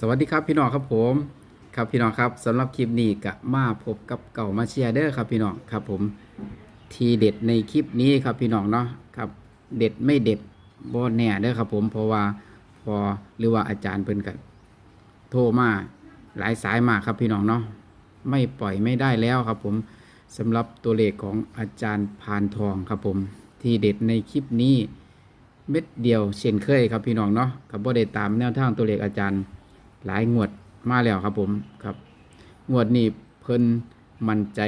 สวัสดีครับพี่น้องครับผมครับพี่น้องครับสำหรับคลิปนี้กะมาพบกับเก่ามาเชียร์เด้อครับพี่น้องครับผมทีเด็ดในคลิปนี้ครับพี่น้องเนาะครับเด็ดไม่เด็ดบ่แน่เด้อครับผมเพราะว่าพอหรือว่าอาจารย์เพิ่นกันโทรมาหลายสายมากครับพี่น้องเนาะไม่ปล่อยไม่ได้แล้วครับผมสำหรับตัวเลขของอาจารย์พานทองครับผมทีเด็ดในคลิปนี้เม็ดเดียวเช่นเคยครับพี่น้องเนาะกับบ่ได้ตามแนวทางตัวเลขอาจารย์ หลายงวดมาแล้วครับผมครับ งวดนี้เพิ่นมั่นใจ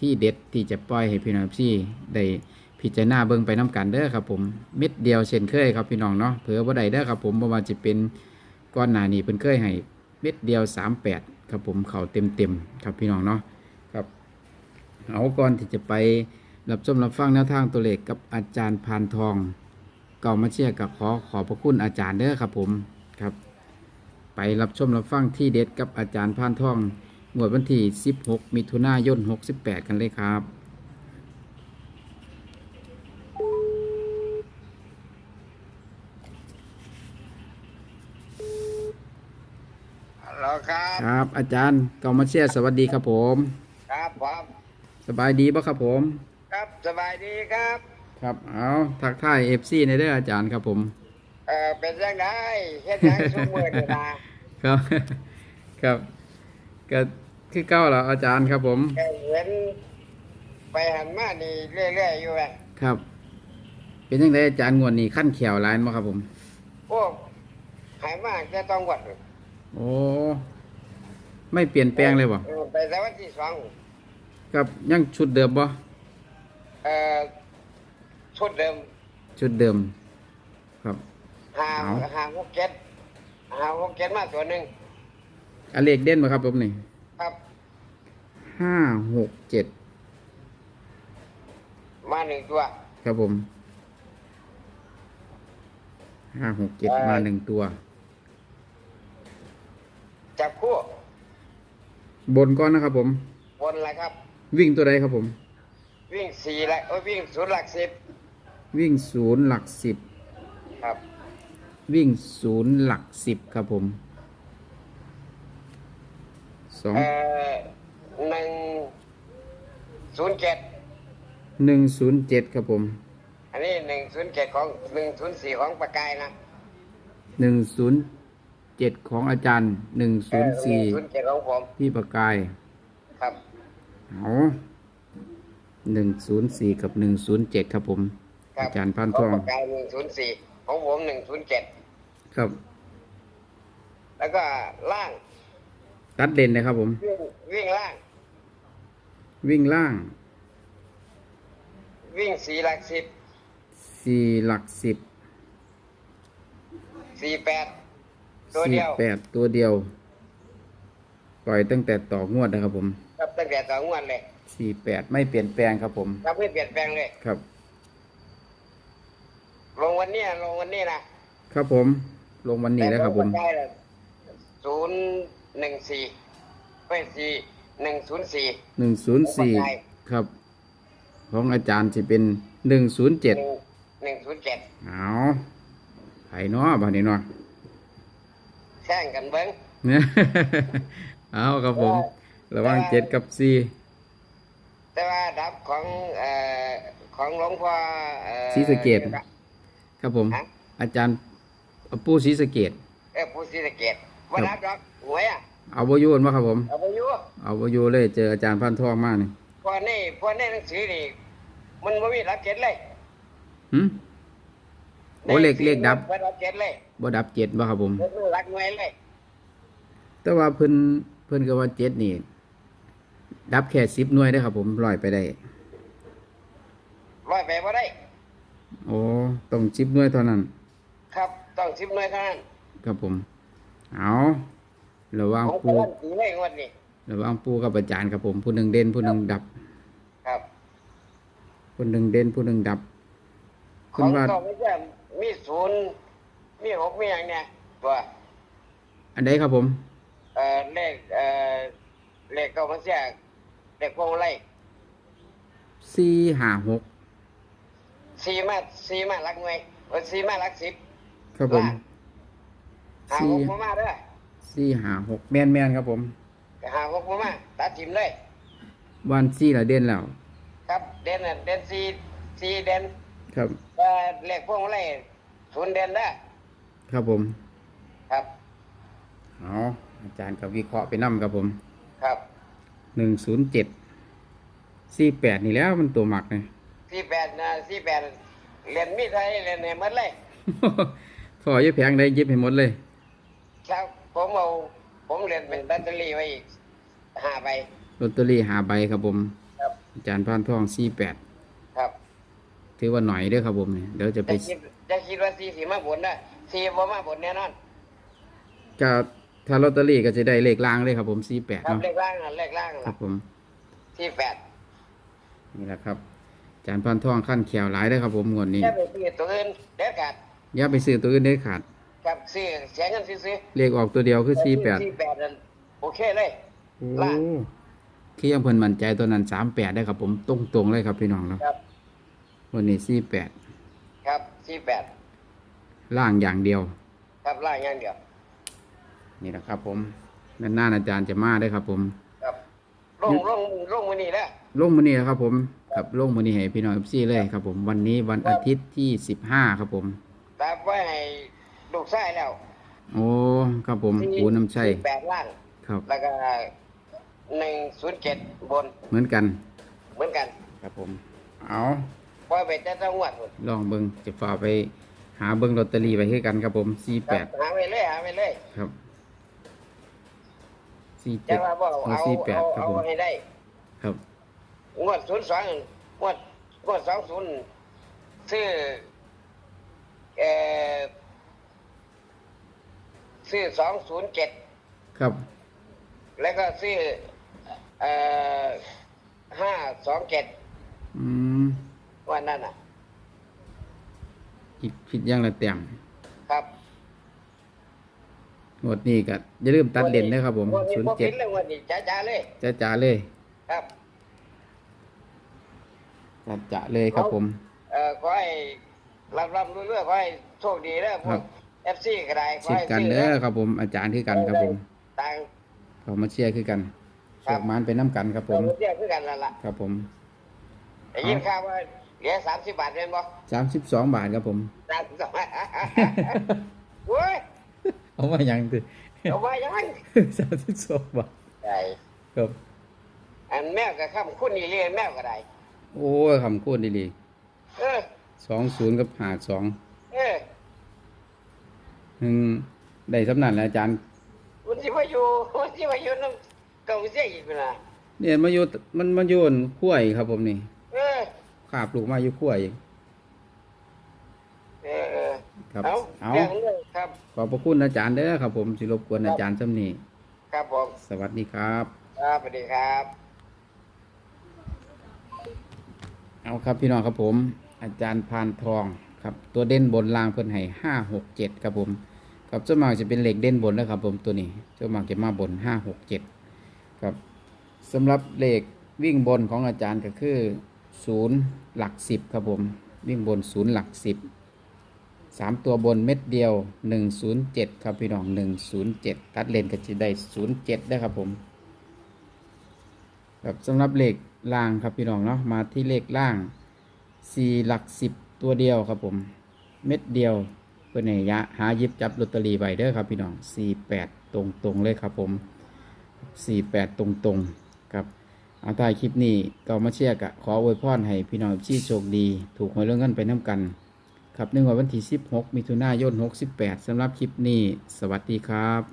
ที่เด็ดที่จะปล่อยให้พี่น้องพี่ได้พิจารณาเบิ่งไปน้กันเด้อครับผมเม็ดเดียวเช่นเคยครับพี่น้องเนาะเผื่อบ่าได้เด้อครับผมบ่ว่าณจะเป็นก้อนหนานี้เพิ่นเคยให้เม็ดเดียว 38 ครับผมเข้าเต็มๆครับพี่น้องเนาะครับ เอาก่อนที่จะไปรับชมรับฟังแนวทางตัวเลขกับอาจารย์พานทอง เก่ามาเชียร์กับขอขอบพระคุณอาจารย์เด้อครับผมครับ ไปรับชมรับฟังที่เด็ดกับอาจารย์พานทองงวดวันที่ 16 มิถุนายน 68 กันเลยครับฮัลโหลครับครับ อาจารย์เก่ามาเชียร์สวัสดีครับผม ครับผมสบายดีปะครับผม ครับสบายดีครับ ครับ เอาทักทายเอฟซีในเด้ออาจารย์ครับผม เออเป็นยังไงเฮ็ดหยังชุมมือนี่นะ ครับครับก็คือเก้าแล้วอาจารย์ครับผมแกเห็นไปหันมานี่เรื่อยๆอยู่แหละครับ เป็นยังไงอาจารย์งวดนี้ขั้นเขียวร้ายมั้ครับผมพวกหายมากจะต้องวัดโอ้ไม่เปลี่ยนแปลงเลยบ่เออไปแต่วันที่สองครับยังชุดเดิมบ่เอ่อชุดเดิมชุดเดิม ครับ หาเอา หาหกเจ็ด หาหกเจ็ดมาตัวหนึ่งอันเลขเด่นบ่ครับผมนี่ครับห้าหกเจ็ดมาหนึ่งตัวครับผมห้าหกเจ็ดมาหนึ่งตัว จับคู่บนก้อนนะครับผม บนละครับ วิ่งตัวใดครับผม วิ่งสี่ละเอ้ยวิ่งศูนย์หลักสิบวิ่งศูนย์หลักสิบครับ วิ่งศูนย์หลักสิบครับผมสองเอ่อหนึ่งศูนย์เจ็ดหนึ่งศูนย์เจ็ดครับผมอันนี้หนึ่งศูนย์เจ็ดของหนึ่งศูนย์สี่ของประกายนะหนึ่งศูนย์เจ็ดของอาจารย์หนึ่งศูนย์สี่ศูนย์เจ็ดของผมพี่ประกายครับเอาหนึ่งศูนย์สี่กับหนึ่งศูนย์เจ็ดครับผมครัอาบจารย์พันขทององประกายหนึ่งศูนย์สี่ ของผมหนึ่งศูนย์เจ็ดครับแล้วก็ล่างตัดเด่นนะครับผม วิ่งวิ่งล่าง วิ่งล่างวิ่งสี่หลักสิบสี่หลักสิบสี่แปดตัวสี่เดียวแปดตัวเดียว ปล่อยตั้งแต่ต่องวดนะครับผมครับตั้งแต่สองงวันเลยสี่แปดไม่เปลี่ยนแปลงครับผม ครับไม่เปลี่ยนแปลงเลย ครับ ลงวันเนี้ยลงวันนี้นะครับผม ลงวันนี้แล้วครับผมศูนย์หนึ่งสี่เป็นสี่หนึ่งศูนย์สี่หนึ่งศูนย์สี่ครับ ของอาจารย์จะเป็นหนึ่งศูนย์เจ็ดหนึ่งศูนย์เจ็ดเอาไผ่นาะบ้านนี้เนาะแข่งกันเบิ้งเนี่ยเอาครับผม ระหว่างเจ็ดกับสี่แต่ว่าดับของเอ่อของหลวงพ่อเอ่อศรีสะเกด ครับผม ฮะ อาจารย์ปูศรีสะเกดเออผู้ศรีสะเกดว่าดับดอกหวยอะเอาวอยูนมาครับผม เอาไปอยู่เอาวอยูเลยเจออาจารย์พันทองมากนี่พอในพอในหนังสือนี่มันไม่มีรับเกตเลยหืมโอ้เลขเลขดับไม่รับเกตเลยบ่ดับเจ็ดบ่ครับผมมันไม่รักหน่วยเลยแต่ว่าเพิ่นเพิ่นก็ว่าเจ็ดนี่ ดับแค่สิบหน่วยได้อครับผมลอยไปได้ ร้อยไปบ่ได้ โอ้ต้องสิบหน่วยเท่านั้น ครับต้องสิบหน่วยเท่านั้นครับผม เอาระหว่างของปูกำลังสีเลยงวดนี้ระหว่างปูกับอาจารย์ครับผม ผู้หนึ่งเด่นผู้หนึ่งดับ ครับ ผู้หนึ่งเด่นผู้หนึ่งดับขคุอณงว่าก็ไม่ใช่มีศูนย์มีหกมีอย่างเนี่ยตัวอันใดครับผม เอ่อเลขเอ่อเลขเก้ามันเสียเลขพวงมาลัยสี่ห้าหก สี่มาสี่มาหลักหน่วยเออสี่มาหลักสิบครับผมหาสี่ หกมามาเด้อสสี่หาหกแมนแมนครับผมก็หาหกมามาตัดทิมเลย วันสี่ละเด่นแล้ว ครับ เด่นน่ะเด่นสี่สี่เด่นครับ เอ่อเลขพวกอะไรศูนย์เด่นได้ครับผมครับ เอาอาจารย์กับวิเคราะห์ไปนํครับผมครับ หนึ่งศูนย์เจ็ดสี่แปดนี่แล้วมันตัวหมักเลยสี่แปด นะสี่แปดเรียนมีดไทยเรียนในหมดเลยพออยแพงได้เย็บให้หมดเลยครับผมเอาผมเรียนเป็นแบตเตอรี่ไว้อีกห้าใบลอตเตอรี่หาใบครับผมครับอาจารย์พานทองสี่แปดครับถือว่าหน่อยเด้อครับผมเนี่ยเดี๋ยวจะไปจะคิดจะคิดว่าสี่สีมาบนนะสี่บ่มาบนแน่นอนก็ถ้าลอตเตอรี่ก็จะได้เลขล่างเลยครับผมสี่แปดครับเนาะเลขล่างน่ะเลขล่างครัน่ะบผมสี่แปดนี่แหละครับอา จารย์พานทองขั้นเขียวหลายได้อครับผมงวดนี้จะไปซื้อตัวอื่นเด็ดขาดอย่าไปซื้อตัวอื่นได้ขาดครับซื้อเสียเงินซื้อเลขออกตัวเดียวๆคือสี่แปดสี่แปดนั่นโอเคเลย โอ้ล่างที่ยังเพิ่นมั่นใจตัวนั้นสามแปดได้ครับผมตรงตรงๆเลยครับพี่น้องเนาะครับ วันนี้สี่แปดครับสี่แปดล่างอย่างเดียว ครับล่างอย่างเดียว นี่แหละครับ ผมด้านหน้าอาจารย์จะมาได้อครับ ผม ครับลงลงลงวันนี้แล้วลงมือนี้นะครับ ผม ครับลงมือนี้ให้พี่น้องเอฟซีเลยครับ ผมวันนี้วันอาทิตย์ที่สิบห้าครับผมตามไว้ให้ลูกไส้แล้วโอ้ครับผมปูน้ำชัยสี่แปดล่างครับ แล้วก็หนึ่งศูนย์เจ็ดบนเหมือนกัน เหมือนกันครับผม เอาปล่อยไปแต่จังหวัดพุ่นลองเบิงจะฝ่าไปหาเบิงลอตเตอรี่ไปให้กันครับผมสี่คแปรับดหาไปเลยหาไปเลยครับสี่จะเจ็ดว่าบอกเอาเอาสี่แปดเอาครับเอาผมให้ได้ครับ งวดศูนย์สองงวดงวดสองศูนย์ซื้อเอ่อซื้อสองศูนย์เจ็ดครับ แล้วก็ซื้อเอ่อห้าสองเจ็ดอืมวันนั้นอะผิดผิดอยังละเต็มครับงวดนี้ก็อย่าลืมตัดเลนนะครับผมวันนี้ศูนบ่ย์เจ็ผิดดเลยวันนี้จ้าๆเลย จ้าจ๋าเลย ครับ จ้าจ๋าเลยครับผม เอ่อขอให้รับรับรู้เรื่องขอให้โชคดีนะพวครักบ เอฟซีก็ได้ขอเช่นให้กันซื้เด้อครับผมอาจารย์คือกันครับผมต่าง เขามาเชียร์คือกันครัโชบ คมันไปน้ำกันครับผมเรียกคือกันนั่นล่ะครับผมได้ยินข่าวว่าเหลือสามสิบบาทเป็นบ่สามสิบสองบาทครับผม สามสิบสองโว้ยเอามายังคือเอาไว้ยังไงสามสิบสองบาทได้ครับ อันแมวกับข้ามคุณนี่เรียนแมวก็ได้ โอ้ยคำพูดดีเออๆสองศูนย์กับหาสองเออหนึ่งได้สำนันแล้วอาจารย์ มันสิมาอยู่มันสิมาอยู่น้ำเก่าเสียอีกนะเนี่ยมาอยู่มันมาโยนขั้วอีกครับผมนี่เออขาบลูกมาอยู่ขั้วอีกเออเออครับ เอาเอาเรื่องเลยครับขอบพระคุณอาจารย์เด้อครับผมสิรบกวนอาจารย์สำนีครับผมสวัสดีครับ ครับสวัสดีครับ เอาครับพี่น้องครับผม อาจารย์พานทองครับตัวเด่นบนรางเพิ่นให้ห้าหกเจ็ดครับผมครับส่วนมากจะเป็นเหล็กเด่นบนนะครับผมตัวนี้ส่วนมากจะมาบนห้าหกเจ็ดครับสำหรับเหล็กวิ่งบนของอาจารย์ก็คือศูนย์หลักสิบครับผมวิ่งบนศูนย์หลักสิบสามตัวบนเม็ดเดียวหนึ่งศูนย์เจ็ดครับพี่น้องหนึ่งศูนย์เจ็ดตัดเลนก็จะได้ศูนย์เจ็ดได้ครับผมครับสำหรับเหลข ล่างครับพี่น้องเนาะมาที่เลขล่างสี่หลักสิบตัวเดียวครับผม เม็ดเดียวเพื่อในยะหายิบจับลอตเตอรี่ไว้เด้อครับพี่น้องสี่แปดตรงตรงเลยครับผมสี่แปดตรงตรงครับเอาท้ายคลิปนี้ก็มาเชียร์กะขออวยพรให้พี่น้องที่โชคดี ถูกหวยเรื่องเงินไปน้ำกัน ครับในวันที่ 16 มิถุนายน 68สำหรับคลิปนี้ สวัสดีครับ